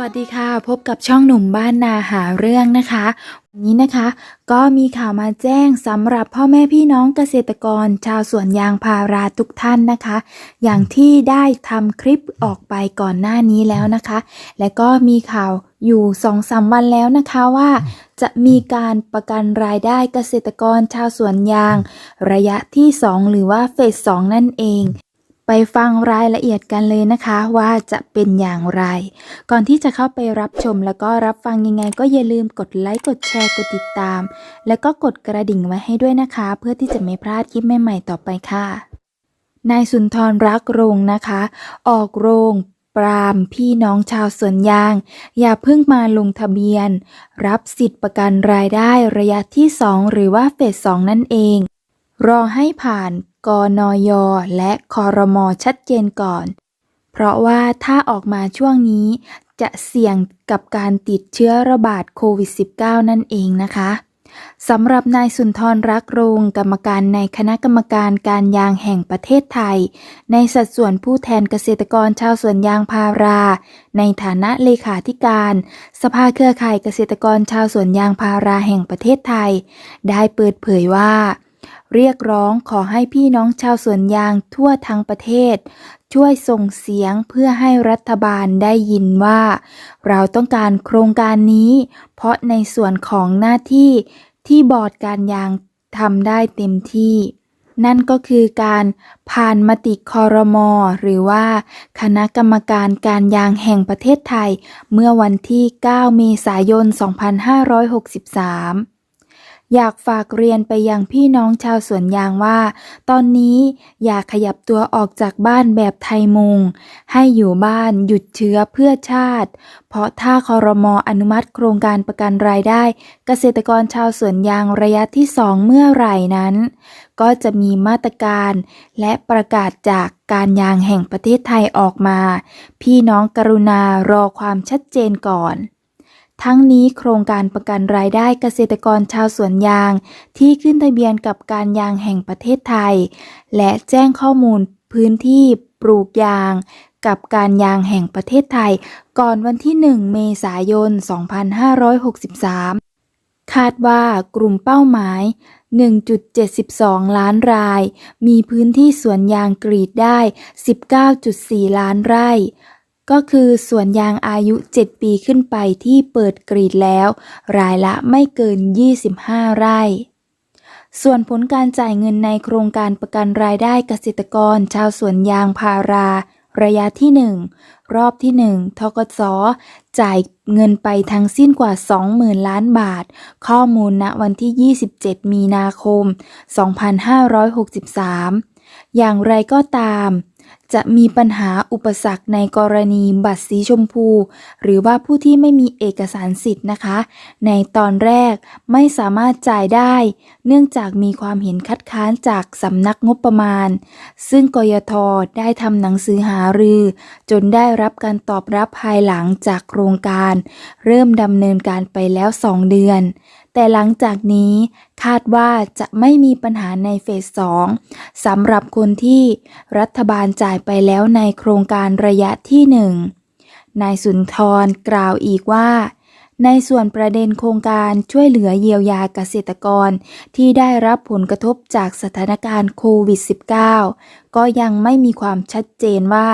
วัสดีค่ะ พบกับช่องหนุ่มบ้านนาหาเรื่องนะคะวันนี้นะคะ ก็มีข่าวมาแจ้งสำหรับพ่อแม่พี่น้องเกษตรกร ชาวสวนยางพาราทุกท่านนะคะ อย่างที่ได้ทำคลิปออกไปก่อนหน้านี้แล้วนะคะ และก็มีข่าวอยู่สองสามวันแล้วนะคะว่า จะมีการประกันรายได้เกษตรกรชาวสวนยาง ระยะที่ 2 หรือว่าเฟส2นั่นเอง ไปฟังรายละเอียดกันเลยนะคะว่าจะเป็นอย่างไร ก่อนที่จะเข้าไปรับชมแล้วก็รับฟังยังไง ก็อย่าลืมกดไลค์กดแชร์กดติดตาม แล้วก็กดกระดิ่งไว้ให้ด้วยนะคะ เพื่อที่จะไม่พลาดคลิปใหม่ๆต่อไปค่ะนายสุนทรรักโรงนะคะ ออกโรงปรามพี่น้องชาวสวนยาง อย่าเพิ่งมาลงทะเบียน รับสิทธิ์ประกันรายได้ระยะที่ 2 หรือว่าเฟส2นั่นเอง รอให้ผ่านกนยและคอรมอชัดเจนก่อน เพราะว่าถ้าออกมาช่วงนี้จะเสี่ยงกับการติดเชื้อระบาดโควิด -19 นั่นเองนะคะสำหรับนายสุนทรรักรงกรรมการในคณะกรรมการการยางแห่งประเทศไทย ในสัดส่วนผู้แทนเกษตรกรชาวสวนยางพารา ในฐานะเลขาธิการ สภาเครือข่ายเกษตรกรชาวสวนยางพาราแห่งประเทศไทย ได้เปิดเผยว่า เรียกร้องขอให้พี่น้องชาวสวนยางทั่วทั้งประเทศ ช่วยส่งเสียงเพื่อให้รัฐบาลได้ยินว่า เราต้องการโครงการนี้ เพราะในส่วนของหน้าที่ที่บอร์ดการยางทำได้เต็มที่ นั่นก็คือการผ่านมติคอรมอหรือว่า คณะกรรมการการยางแห่งประเทศไทย เมื่อวันที่ 9 เมษายน 2563 อยากฝากเรียนไปยังพี่น้องชาวสวนยางว่า ตอนนี้อย่าขยับตัวออกจากบ้านแบบไทยมุง ให้อยู่บ้านหยุดเชื้อเพื่อชาติ เพราะถ้าคอรมออนุมัติโครงการประกันรายได้ เกษตรกรชาวสวนยางระยะที่2เมื่อไหร่นั้น ก็จะมีมาตรการและประกาศจากการยางแห่งประเทศไทยออกมา พี่น้องกรุณารอความชัดเจนก่อน ทั้งนี้โครงการประกันรายได้เกษตรกรชาวสวนยาง ที่ขึ้นทะเบียนกับการยางแห่งประเทศไทย และแจ้งข้อมูลพื้นที่ปลูกยาง กับการยางแห่งประเทศไทย ก่อนวันที่ 1 เมษายน 2563 คาดว่ากลุ่มเป้าหมาย 1.72 ล้านราย มีพื้นที่สวนยางกรีดได้ 19.4 ล้านไร่ ก็คือสวนยางอายุ 7 ปีขึ้นไปที่เปิดกรีดแล้ว รายละไม่เกิน 25 ไร่ ส่วนผลการจ่ายเงินในโครงการประกันรายได้เกษตรกรชาวสวนยางพารา ระยะที่ 1 รอบที่ 1ทกสจ่ายเงินไปทั้งสิ้นกว่า 20,000 ล้านบาท ข้อมูลณวันที่ 27 มีนาคม 2563 อย่างไรก็ตาม จะมีปัญหาอุปสรรคในกรณีบัตรสีชมพู หรือว่าผู้ที่ไม่มีเอกสารสิทธิ์นะคะ ในตอนแรกไม่สามารถจ่ายได้ เนื่องจากมีความเห็นคัดค้านจากสำนักงบประมาณ ซึ่งกยทได้ทำหนังสือหารือ จนได้รับการตอบรับภายหลังจากโครงการ เริ่มดำเนินการไปแล้ว 2 เดือน แต่หลังจากนี้คาดว่าจะไม่มีปัญหาในเฟสสองสำหรับคนที่รัฐบาลจ่ายไปแล้วในโครงการระยะที่หนึ่งนายสุนทรกล่าวอีกว่า ในส่วนประเด็นโครงการช่วยเหลือเยียวยาเกษตรกร ที่ได้รับผลกระทบจากสถานการณ์โควิด -19 ก็ยังไม่มีความชัดเจนว่า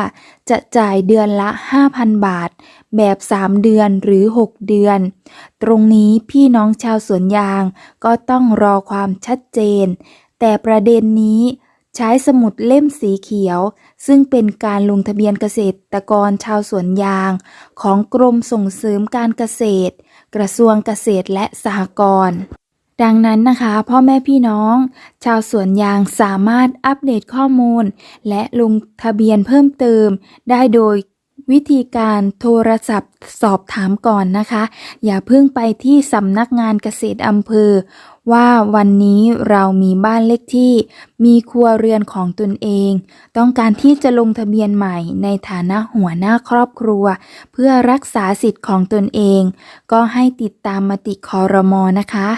จะจ่ายเดือนละ 5,000 บาท แบบ 3 เดือนหรือ 6 เดือน ตรงนี้พี่น้องชาวสวนยางก็ต้องรอความชัดเจน แต่ประเด็นนี้ใช้สมุดเล่มสีเขียว ซึ่งเป็นการลงทะเบียนเกษตรกรชาวสวนยาง ของกรมส่งเสริมการเกษตร กระทรวงเกษตรและสหกรณ์ดังนั้นนะคะ พ่อแม่พี่น้อง ชาวสวนยางสามารถอัปเดตข้อมูล และลงทะเบียนเพิ่มเติม ได้โดยวิธีการโทรศัพท์สอบถามก่อนนะคะ อย่าเพิ่งไปที่สำนักงานเกษตรอำเภอ ว่าวันนี้เรามีบ้านเลขที่ มีครัวเรือนของตนเอง ต้องการที่จะลงทะเบียนใหม่ในฐานะหัวหน้าครอบครัว เพื่อรักษาสิทธิ์ของตนเอง ก็ให้ติดตามมติคอรมอนะคะ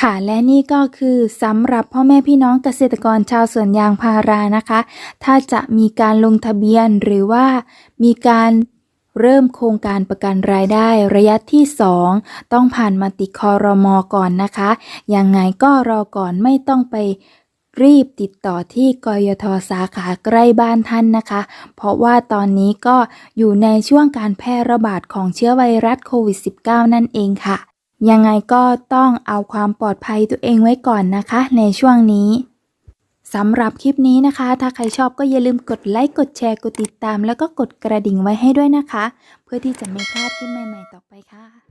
ค่ะและนี่ก็คือสำหรับพ่อแม่พี่น้องเกษตรกรชาวสวนยางพารานะคะ ถ้าจะมีการลงทะเบียนหรือว่ามีการ เริ่มโครงการประกันรายได้ระยะที่ 2 ต้องผ่านมติคอรมอก่อนนะคะ ยังไงก็รอก่อนไม่ต้องไปรีบติดต่อที่กยทสาขาใกล้บ้านท่านนะคะ เพราะว่าตอนนี้ก็อยู่ในช่วงการแพร่ระบาดของเชื้อไวรัสโควิด -19 นั่นเองค่ะ ยังไงก็ต้องเอาความปลอดภัยตัวเองไว้ก่อนนะคะในช่วงนี้ สำหรับคลิปนี้นะคะ ถ้าใครชอบก็อย่าลืมกดไลค์ กดแชร์ กดติดตาม แล้วก็กดกระดิ่งไว้ให้ด้วยนะคะ เพื่อที่จะไม่พลาดคลิปใหม่ ๆ ต่อไปค่ะ